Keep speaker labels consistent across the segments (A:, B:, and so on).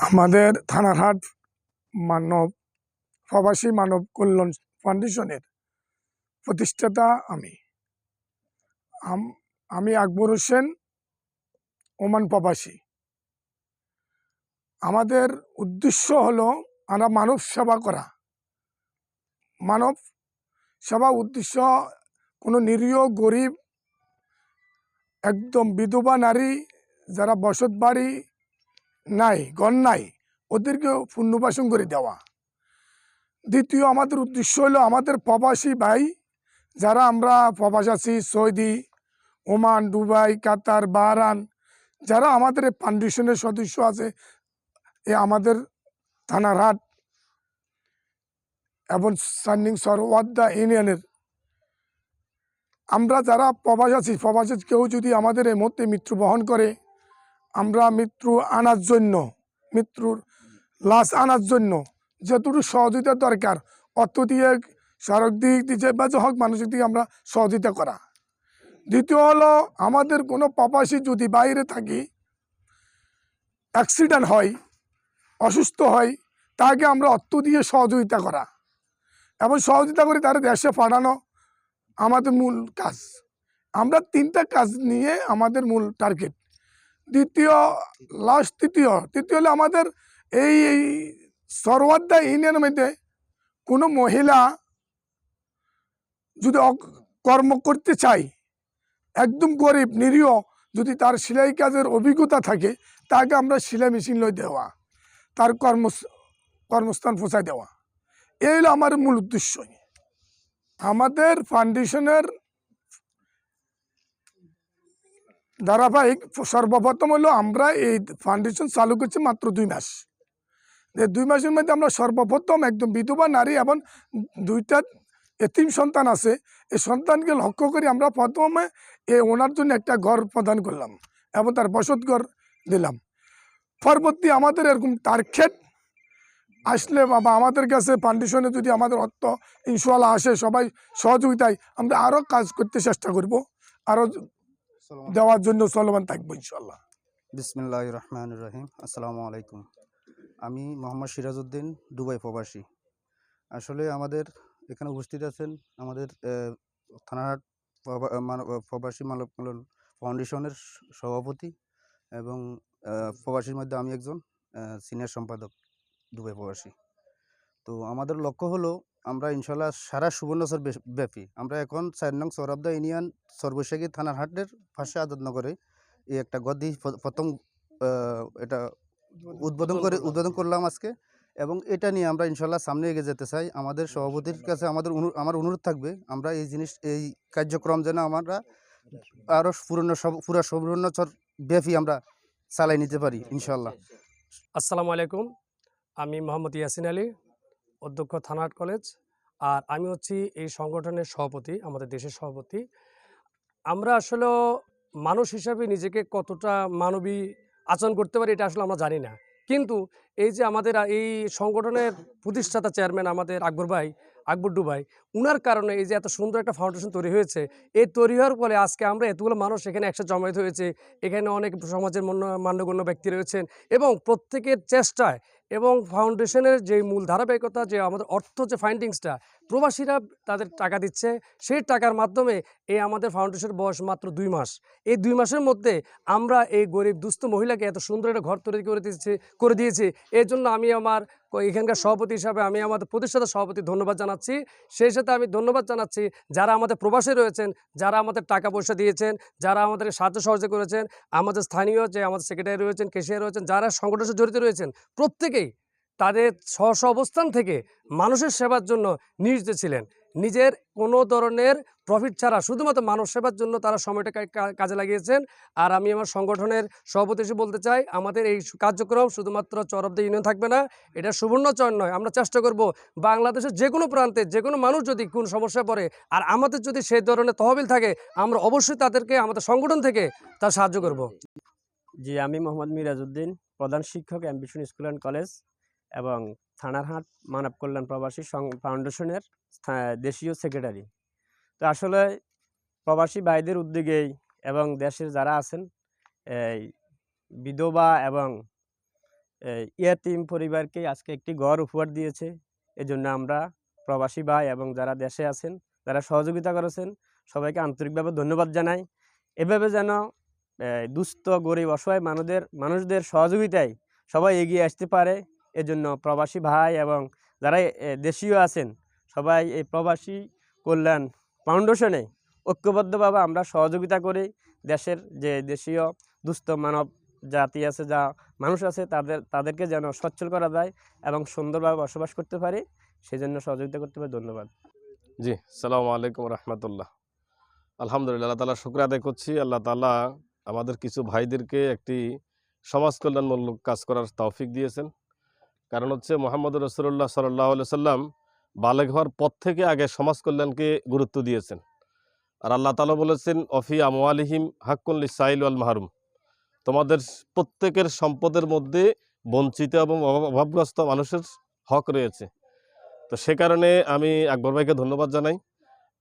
A: আমাদের থানারহাট মানব, প্রবাসী মানব কল্যাণ ফাউন্ডেশনের প্রতিষ্ঠাতা আমি। আমি আকবর হোসেন, ওমান প্রবাসী। আমাদের উদ্দেশ্য হলো আমরা মানব সেবা করা। মানব সেবা উদ্দেশ্য কোনো নিরীহ গরিব, একদম বিধবা নারী যারা বসত বাড়ি নাই, গণ নাই ওদেরকে পুনর্বাসন করে দেওয়া। দ্বিতীয় আমাদের উদ্দেশ্য হলো আমাদের প্রবাসী ভাই, যারা আমরা প্রবাস আছি, Saudi, Oman, Dubai, Qatar Bahrain যারা আমাদের ফাউন্ডেশনের সদস্য আছে, এ আমাদের থানার হাট এবং সান্নিং সরওয়াদ্দা ইউনিয়নের। আমরা যারা প্রবাস আছি, প্রবাসের কেউ যদি আমাদের এই মুহূর্তে মৃত্যু বহন করে আমরা মৃত্যু আনার জন্য, মৃত্যুর লাশ আনার জন্য যতটুকু সহযোগিতা দরকার, অর্থ দিয়ে, সড়ক দিক দিয়ে বা হোক মানসিক দিকে আমরা সহযোগিতা করা। দ্বিতীয় হলো, আমাদের কোনো প্রবাসী যদি বাইরে থাকি অ্যাক্সিডেন্ট হয়, অসুস্থ হয়, তাকে আমরা অর্থ দিয়ে সহযোগিতা করা। এবং সহযোগিতা করে তারা দেশে পাঠানো আমাদের মূল কাজ। আমরা তিনটা কাজ নিয়ে আমাদের মূল টার্গেট দ্বিতীয় লাস্ট তৃতীয়। তৃতীয় হলো আমাদের এই এই সরওয়াদ্দা ইউনিয়নের মধ্যে কোনো মহিলা যদি কর্ম করতে চাই একদম গরিব, নিরীহ, যদি তার সেলাই কাজের অভিজ্ঞতা থাকে, তাকে আমরা সেলাই মেশিন লই দেওয়া, তার কর্ম, কর্মস্থান পৌঁছায় দেওয়া। এই হলো আমার মূল উদ্দেশ্য। আমাদের ফাউন্ডেশনের ধারাবাহিক সর্বপ্রথম হলো আমরা এই ফাউন্ডেশন চালু করছি মাত্র দুই মাস। এই দুই মাসের মধ্যে আমরা সর্বপ্রথম একদম বিধবা নারী এবং দুইটা এতিম সন্তান আছে। এই সন্তানকে লক্ষ্য করে আমরা প্রথমে এই ওনার জন্য একটা ঘর প্রদান করলাম এবং তার বসত ঘর দিলাম। পরবর্তী আমাদের এরকম টার্গেট আসলে বাবা আমাদের কাছে ফাউন্ডেশনে যদি আমাদের অর্থ ইনশাল্লাহ আসে সবাই সহযোগিতায় আমরা আরও কাজ করতে চেষ্টা করব। আরও দেওয়ার জন্য চলমান থাকব ইনশাল্লাহ
B: বিসমিল্লাহ রহমান রহিম। আসসালামু আলাইকুম। আমি মোহাম্মদ সিরাজউদ্দিন দুবাই প্রবাসী। আসলে আমাদের এখানে উপস্থিত আছেন আমাদের থানাহাট প্রবাসী মানব কল্যাণ ফাউন্ডেশনের সভাপতি এবং প্রবাসীর মধ্যে আমি একজন সিনিয়র সম্পাদক দুবাই প্রবাসী। তো আমাদের লক্ষ্য হলো আমরা ইনশাল্লাহ সারা সুবর্ণচর ব্যাপী। আমরা এখন চার নং সৌরভদা ইউনিয়ন সর্বশেখী থানার হাটের পাশে আজাদনগরে এই একটা গদি প্র- প্রথম এটা উদ্বোধন করে উদ্বোধন করলাম আজকে। এবং এটা নিয়ে আমরা ইনশাল্লাহ সামনে এগিয়ে যেতে চাই। আমাদের সভাপতির কাছে আমাদের আমার অনুরোধ থাকবে আমরা এই জিনিস এই কার্যক্রম যেন আমরা আরও পুরনো সব পুরা সুবর্ণচর ব্যাপী আমরা চালাই নিতে পারি ইনশাল্লাহ।
C: আসসালামু আলাইকুম আমি মোহাম্মদ ইয়াসিন আলী অধ্যক্ষ থানাট কলেজ। আর আমি হচ্ছি এই সংগঠনের সভাপতি, আমাদের দেশের সভাপতি। আমরা আসলে মানুষ হিসাবে নিজেকে কতটা মানবী আচরণ করতে পারি এটা আসলে আমরা জানি না। কিন্তু এই যে আমাদের এই সংগঠনের প্রতিষ্ঠাতা চেয়ারম্যান আমাদের আকবর ভাই, আকবর ডুবাই উনার কারণে এই যে এত সুন্দর একটা ফাউন্ডেশন তৈরি হয়েছে, এই তৈরি হওয়ার ফলে আজকে আমরা এতগুলো মানুষ এখানে একসাথে জমায়েত হয়েছে। এখানে অনেক সমাজের মন্য- মান্যগণ্য ব্যক্তি রয়েছেন এবং প্রত্যেকের চেষ্টায় এবং ফাউন্ডেশনের যে মূল ধারাবাহিকতা, যে আমাদের অর্থ যে ফাইন্ডিংসটা প্রবাসীরা তাদের টাকা দিচ্ছে, সেই টাকার মাধ্যমে এই আমাদের ফাউন্ডেশনের বয়স মাত্র দুই মাস। এই দুই মাসের মধ্যে আমরা এই গরিব, দুস্থ মহিলাকে এত সুন্দর একটা ঘর তৈরি করে দিয়েছি করে দিয়েছি। এর জন্য আমি আমার এখানকার সভাপতি হিসাবে আমি আমাদের প্রতিষ্ঠাতা সভাপতি ধন্যবাদ জানাচ্ছি। সেই সাথে আমি ধন্যবাদ জানাচ্ছি যারা আমাদের প্রবাসে রয়েছেন, যারা আমাদের টাকা পয়সা দিয়েছেন, যারা আমাদের সাহায্য সহযোগ করেছেন, আমাদের স্থানীয় যে আমাদের সেক্রেটারি রয়েছেন কেশিয়ার রয়েছেন, যারা সংগঠনের সাথে জড়িত রয়েছেন, প্রত্যেকেই তাদের স্ব অবস্থান থেকে মানুষের সেবার জন্য নিয়োজিত ছিলেন। নিজের কোনো ধরনের প্রফিট ছাড়া শুধুমাত্র মানব সেবার জন্য তারা সময়টা কাজে লাগিয়েছেন। আর আমি আমার সংগঠনের সভাপতি হিসেবে বলতে চাই, আমাদের এই কার্যক্রম শুধুমাত্র চরবদা ইউনিয়ন থাকবে না, এটা সুবর্ণচর নয়। আমরা চেষ্টা করব বাংলাদেশের যে কোনো প্রান্তে যে কোনো মানুষ যদি কোন সমস্যায় পড়ে, আর আমাদের যদি সেই ধরনের তহবিল থাকে, আমরা অবশ্যই তাদেরকে, আমাদের সংগঠন থেকে তার সাহায্য করব।
D: জি, আমি মোহাম্মদ মিরাজউদ্দিন, প্রধান শিক্ষক অ্যাম্বিশন স্কুল অ্যান্ড কলেজ এবং থানারহাট মানব কল্যাণ প্রবাসী ফাউন্ডেশনের দেশীয় সেক্রেটারি। তো আসলে প্রবাসী ভাইদের উদ্যোগেই এবং দেশের যারা আছেন, এই বিধবা এবং ইয়াতিম পরিবারকে আজকে একটি ঘর উপহার দিয়েছে। এজন্য আমরা প্রবাসী ভাই এবং যারা দেশে আছেন, যারা সহযোগিতা করেছেন, সবাইকে আন্তরিকভাবে ধন্যবাদ জানাই। এভাবে যেন দুস্থ, গরিব, অসহায় মানুষদের মানুষদের সহযোগিতায় সবাই এগিয়ে আসতে পারে এজন্য প্রবাসী ভাই এবং যারা দেশীয় আছেন, সবাই এই প্রবাসী কল্যাণ ফাউন্ডেশনে ঐক্যবদ্ধভাবে আমরা সহযোগিতা করি। দেশের যে দেশীয় দুস্থ মানব জাতি আছে, যা মানুষ আছে, তাদের, তাদেরকে যেন সচ্ছল করা যায় এবং সুন্দরভাবে বসবাস করতে পারি সেই জন্য সহযোগিতা করতে পারি। ধন্যবাদ।
E: জি, সালাম আলাইকুম রহমতুল্লাহ। আলহামদুলিল্লাহ, আল্লাহ তালা শুক্র আদায় করছি। আল্লাহ তালা আমাদের কিছু ভাইদেরকে একটি সমাজ কল্যাণমূলক কাজ করার তৌফিক দিয়েছেন। কারণ হচ্ছে মোহাম্মদ রসুল্লাহ সাল্লাহ সাল্লাম বালেগ হওয়ার পর থেকে আগে সমাজ কল্যাণকে গুরুত্ব দিয়েছেন। আর আল্লাহ তালা বলেছেন অফি আমওয়ালিহিম হাক্কুল সাইল আল মাহরুম। তোমাদের প্রত্যেকের সম্পদের মধ্যে বঞ্চিত এবং অভাব- অভাবগ্রস্ত মানুষের হক রয়েছে। তো সে কারণে আমি আকবর ভাইকে ধন্যবাদ জানাই।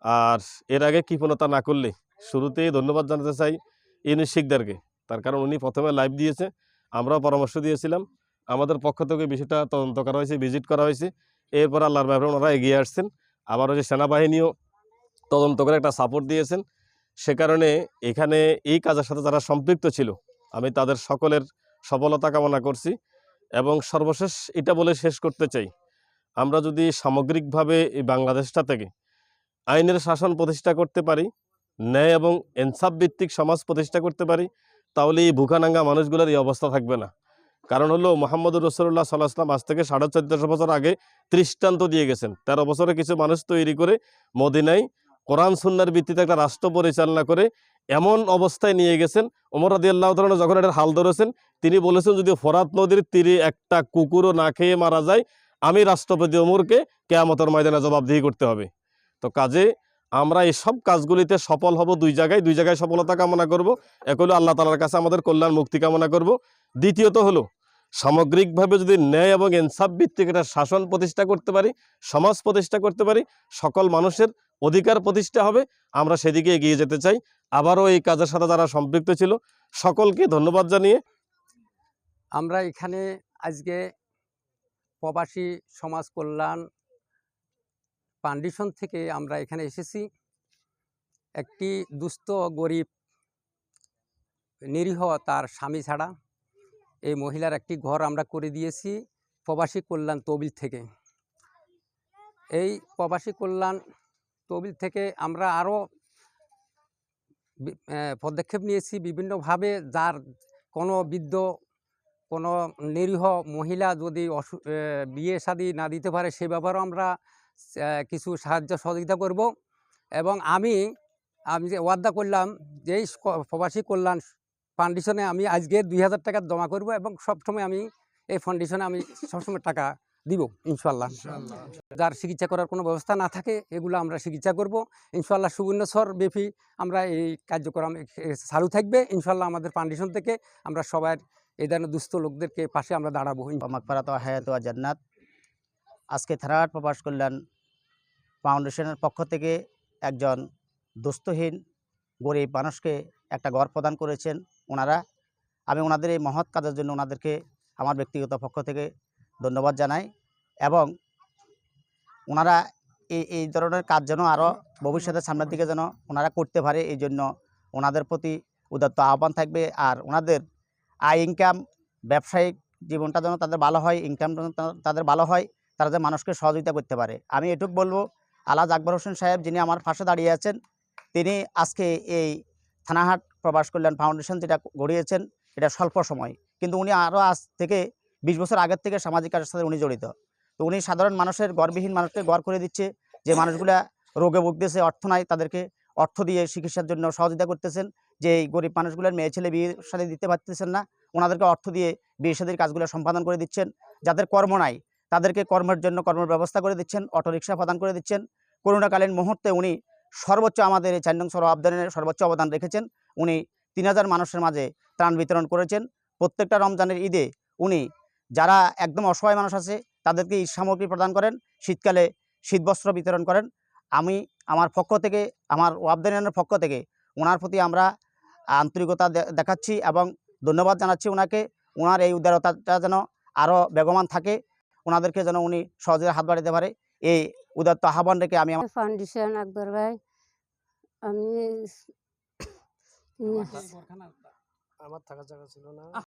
E: আর এর আগে কৃপণতা না করলে শুরুতেই ধন্যবাদ জানাতে চাই ইউনিস শিকদারকে। তার কারণ উনি প্রথমে লাইভ দিয়েছে, আমরাও পরামর্শ দিয়েছিলাম। আমাদের পক্ষ থেকে বিষয়টা তদন্ত করা হয়েছে ভিজিট করা হয়েছে। এরপর আল্লাহর ব্যাপারে ওনারা এগিয়ে আসছেন। আবার হচ্ছে সেনাবাহিনীও তদন্ত করে একটা সাপোর্ট দিয়েছেন। সে কারণে এখানে এই কাজের সাথে যারা সম্পৃক্ত ছিল, আমি তাদের সকলের সফলতা কামনা করছি এবং সর্বশেষ এটা বলে শেষ করতে চাই। আমরা যদি সামগ্রিকভাবে এই বাংলাদেশটা থেকে আইনের শাসন প্রতিষ্ঠা করতে পারি, ন্যায় এবং ইনসাফ ভিত্তিক সমাজ প্রতিষ্ঠা করতে পারি, তাহলে এই ভুখানাঙ্গা মানুষগুলোর এই অবস্থা থাকবে না। কারণ হলো মোহাম্মদ রসুল্লাহ সাল্লাহ আসলাম আজ থেকে সাড়ে চোদ্দশো বছর আগে দৃষ্টান্ত দিয়ে গেছেন। তেরো বছরে কিছু মানুষ তৈরি করে মদিনায় কোরআন সুন্নার ভিত্তিতে একটা রাষ্ট্র পরিচালনা করে এমন অবস্থায় নিয়ে গেছেন। ওমর রাদি আল্লাহ তালন যখন এটার হাল ধরেছেন, তিনি বলেছেন, যদি ফরাত নদীর তীরে একটা কুকুরও না খেয়ে মারা যায়, আমি রাষ্ট্রপতি ওমরকে কেয়ামতের ময়দানে জবাবদিহি করতে হবে। তো কাজে আমরা এই সব কাজগুলিতে সফল হব দুই জায়গায়। দুই জায়গায় সফলতা কামনা করব, এক হলো আল্লাহ তালার কাছে আমাদের কল্যাণ মুক্তি কামনা করব। দ্বিতীয়ত হলো সামগ্রিকভাবে যদি ন্যায় এবং ইনসাফ ভিত্তিক একটা শাসন প্রতিষ্ঠা করতে পারি, সমাজ প্রতিষ্ঠা করতে পারি, সকল মানুষের অধিকার প্রতিষ্ঠা হবে, আমরা সেদিকে এগিয়ে যেতে চাই। আবারও এই কাজের সাথে যারা সম্পৃক্ত ছিল, সকলকে ধন্যবাদ জানিয়ে
F: আমরা এখানে আজকে প্রবাসী সমাজ কল্যাণ ফাউন্ডেশন থেকে আমরা এখানে এসেছি। একটি দুস্থ, গরিব, নিরীহ তার স্বামী ছাড়া এই মহিলার একটি ঘর আমরা করে দিয়েছি প্রবাসী কল্যাণ তহবিল থেকে। এই প্রবাসী কল্যাণ তহবিল থেকে আমরা আরও পদক্ষেপ নিয়েছি বিভিন্নভাবে যার কোনো বৃদ্ধ, কোনো নিরীহ মহিলা যদি অসু বিয়ে শাদি না দিতে পারে সে ব্যাপারেও আমরা কিছু সাহায্য সহযোগিতা করব। এবং আমি আমি যে ওয়াদা করলাম যে এই প্রবাসী কল্যাণ ফাউন্ডেশনে আমি আজকে দুই হাজার টাকা জমা করব এবং সবসময় আমি এই ফাউন্ডেশনে আমি সবসময় টাকা দিব ইনশাল্লাহ যার চিকিৎসা করার কোনো ব্যবস্থা না থাকে এগুলো আমরা চিকিৎসা করব। ইনশাল্লাহ সুবর্ণস্বর ব্যাপী আমরা এই কার্যক্রম চালু থাকবে। ইনশাল্লাহ আমাদের ফাউন্ডেশন থেকে আমরা সবার এই ধরনের দুস্থ লোকদেরকে পাশে আমরা দাঁড়াবো।
G: মাকফারাত তো হায়াত ও জান্নাত। আজকে থারাহাট প্রবাস কল্যাণ ফাউন্ডেশনের পক্ষ থেকে একজন দুস্থহীন গরিব মানুষকে একটা ঘর প্রদান করেছেন। ওনারা। আমি ওনাদের এই মহৎ কাজের জন্য ওনাদেরকে আমার ব্যক্তিগত পক্ষ থেকে ধন্যবাদ জানাই এবং ওনারা এই এই ধরনের কাজ যেন আরও ভবিষ্যতে সামনের দিকে যেন ওনারা করতে পারে, এই জন্য ওনাদের প্রতি উদাত্ত আহ্বান থাকবে। আর ওনাদের আয় ইনকাম ব্যবসায়িক জীবনটা যেন তাদের ভালো হয় ইনকাম যেন তাদের ভালো হয়, তারা যেন মানুষকে সহযোগিতা করতে পারে। আমি এটুক বলব আলাজ আকবর হোসেন সাহেব যিনি আমার পাশে দাঁড়িয়ে আছেন, তিনি আজকে এই থানাহাট প্রবাস কল্যাণ ফাউন্ডেশন যেটা গড়িয়েছেন, এটা স্বল্প সময়। কিন্তু উনি আরও আজ থেকে বিশ বছর আগের থেকে সামাজিক কাজের সাথে উনি জড়িত। তো উনি সাধারণ মানুষের, গর্বিহীন মানুষকে গড় করে দিচ্ছে যে মানুষগুলা রোগে ভুগতেছে, অর্থ নাই, তাদেরকে অর্থ দিয়ে চিকিৎসার জন্য সহযোগিতা করতেছেন, যে এই গরিব মানুষগুলোর মেয়ে ছেলে বিয়ের সাথে দিতে পারতেছেন না, ওনাদেরকে অর্থ দিয়ে বিয়ে শাদীর কাজগুলো সম্পাদন করে দিচ্ছেন। যাদের কর্ম নাই, তাদেরকে কর্মের জন্য কর্মের ব্যবস্থা করে দিচ্ছেন, অটোরিকশা প্রদান করে দিচ্ছেন। করোনাকালীন মুহূর্তে উনি সর্বোচ্চ আমাদের এই চার নং সর আবদানের সর্বোচ্চ অবদান রেখেছেন। উনি তিন হাজার মানুষের মাঝে ত্রাণ বিতরণ করেছেন। প্রত্যেকটা রমজানের ঈদে উনি যারা একদম অসহায় মানুষ আছে, তাদেরকে ঈদ সামগ্রী প্রদান করেন, শীতকালে শীতবস্ত্র বিতরণ করেন। আমি আমার পক্ষ থেকে, আমার ওয়াবদানের পক্ষ থেকে ওনার প্রতি আমরা আন্তরিকতা দেখাচ্ছি এবং ধন্যবাদ জানাচ্ছি ওনাকে ওনার এই উদারতাটা যেন আরও বেগমান থাকে ওনাদেরকে যেন উনি সহজে হাত বাড়াতে পারে। এই উদাত্ত আহ্বান রেখে আমি আমার
H: ফাউন্ডেশন, আকবর ভাই, আমি
C: আমার থাকার জায়গা ছিল না।